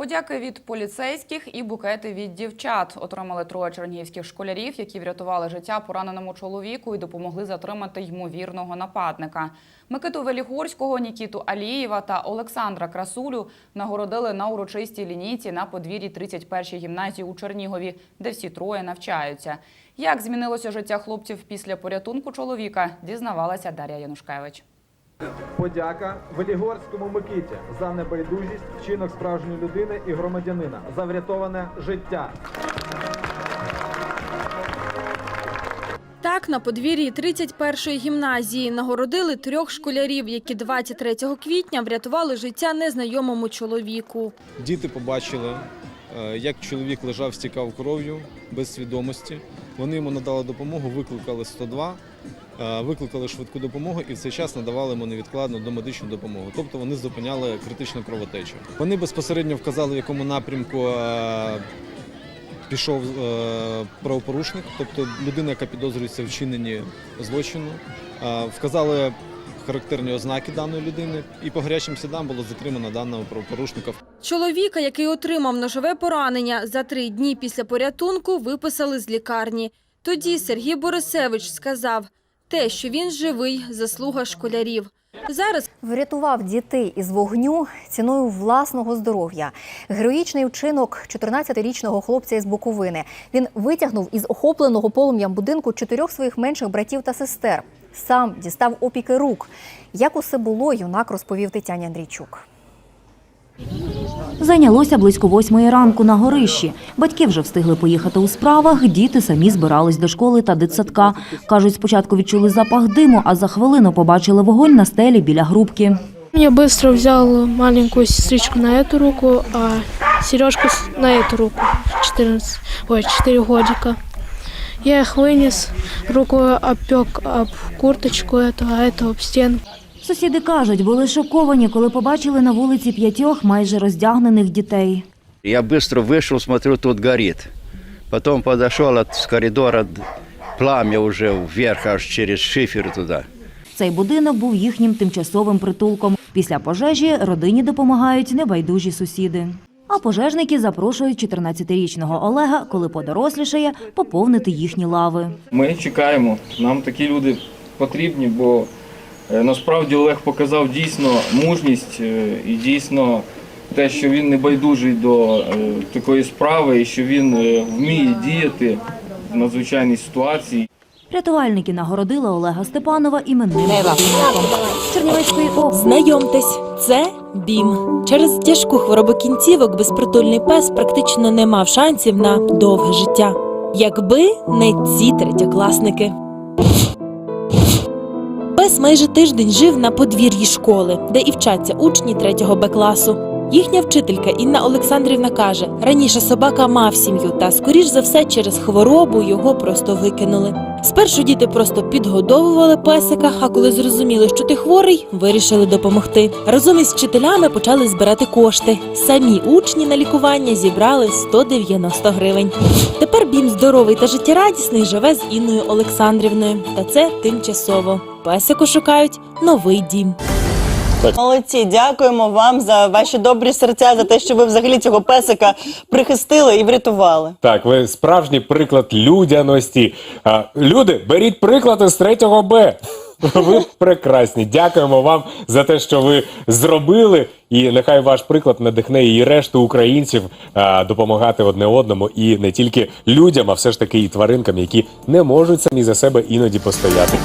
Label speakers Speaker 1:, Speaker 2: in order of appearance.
Speaker 1: Подяки від поліцейських і букети від дівчат отримали троє чернігівських школярів, які врятували життя пораненому чоловіку і допомогли затримати ймовірного нападника. Микиту Велігорського, Нікіту Алієва та Олександра Красулю нагородили на урочистій лінійці на подвір'ї 31-ї гімназії у Чернігові, де всі троє навчаються. Як змінилося життя хлопців після порятунку чоловіка, дізнавалася Дар'я Янушкевич.
Speaker 2: Подяка Велігорському Микиті за небайдужість, вчинок справжньої людини і громадянина за врятоване життя.
Speaker 3: Так, на подвір'ї 31-ї гімназії нагородили трьох школярів, які 23 квітня врятували життя незнайомому чоловіку.
Speaker 4: Діти побачили, е, як чоловік лежав, стікав кров'ю без свідомості. Вони йому надали допомогу, викликали 102, е, викликали швидку допомогу і в цей час надавали йому невідкладну домедичну допомогу. Тобто вони зупиняли критичну кровотечу. Вони безпосередньо вказали, в якому напрямку е, пішов е, правопорушник, тобто людина, яка підозрюється в вчиненні злочину. Е, Вказали характерні ознаки даної людини, і по гарячим слідам було затримано даного правопорушника.
Speaker 3: Чоловіка, який отримав ножове поранення, за три дні після порятунку виписали з лікарні. Тоді Сергій Борисевич сказав, те, що він живий, заслуга школярів. Зараз
Speaker 5: Врятував дітей із вогню ціною власного здоров'я. Героїчний вчинок 14-річного хлопця із Буковини. Він витягнув із охопленого полум'ям будинку чотирьох своїх менших братів та сестер. Сам дістав опіки рук. Як усе було, юнак розповів Тетяні Андрійчук.
Speaker 6: Зайнялося близько восьмої ранку на горищі. Батьки вже встигли поїхати у справах, діти самі збирались до школи та дитсадка. Кажуть, спочатку відчули запах диму, а за хвилину побачили вогонь на стелі біля грубки.
Speaker 7: Я быстро взял маленькую сестричку на эту руку, а Сережку с- на эту руку. 14, ой, 4 годика. Я их вынес, рукой опек об курточку эту, а эту об стенку.
Speaker 6: Сусіди кажуть, були шоковані, коли побачили на вулиці п'ятьох майже роздягнених дітей.
Speaker 8: Я быстро вышел, смотрю, тут горит. Потом подошел от, с коридора, пламя уже вверх, аж через шифер туда.
Speaker 6: Цей будинок був їхнім тимчасовим притулком. Після пожежі родині допомагають небайдужі сусіди. А пожежники запрошують 14-річного Олега, коли подорослішає, поповнити їхні лави.
Speaker 9: Ми чекаємо. Нам такі люди потрібні, бо насправді Олег показав дійсно мужність е, і дійсно те, що він не байдужий до е, такої справи і що він е, вміє діяти в надзвичайній ситуації.
Speaker 6: Рятувальники нагородили Олега Степанова іменним Чернівецької області.
Speaker 10: Знайомтесь, це БІМ. Через тяжку хворобу кінцівок безпритульний пес практично не мав шансів на довге життя. Якби не ці третьокласники. Пес майже тиждень жив на подвір'ї школи, де і вчаться учні 3 Б класу. Їхня вчителька Інна Олександрівна каже: раніше собака мав сім'ю, та скоріш за все через хворобу його просто викинули. Спершу діти просто підгодовували песика, а коли зрозуміли, що ти хворий, вирішили допомогти. Разом із вчителями почали збирати кошти. Самі учні на лікування зібрали 190 гривень. Тепер бім здоровий та життєрадісний живе з Інною Олександрівною. Та це тимчасово. Песику шукають новий дім.
Speaker 11: Молодці, дякуємо вам за ваші добрі серця, за те, що ви взагалі цього песика прихистили і врятували.
Speaker 12: Так, ви справжній приклад людяності. А, люди, беріть приклад із третього Б. Ви прекрасні. Дякуємо вам за те, що ви зробили. І нехай ваш приклад надихне і решту українців а, допомагати одне одному і не тільки людям, а все ж таки і тваринкам, які не можуть самі за себе іноді постояти.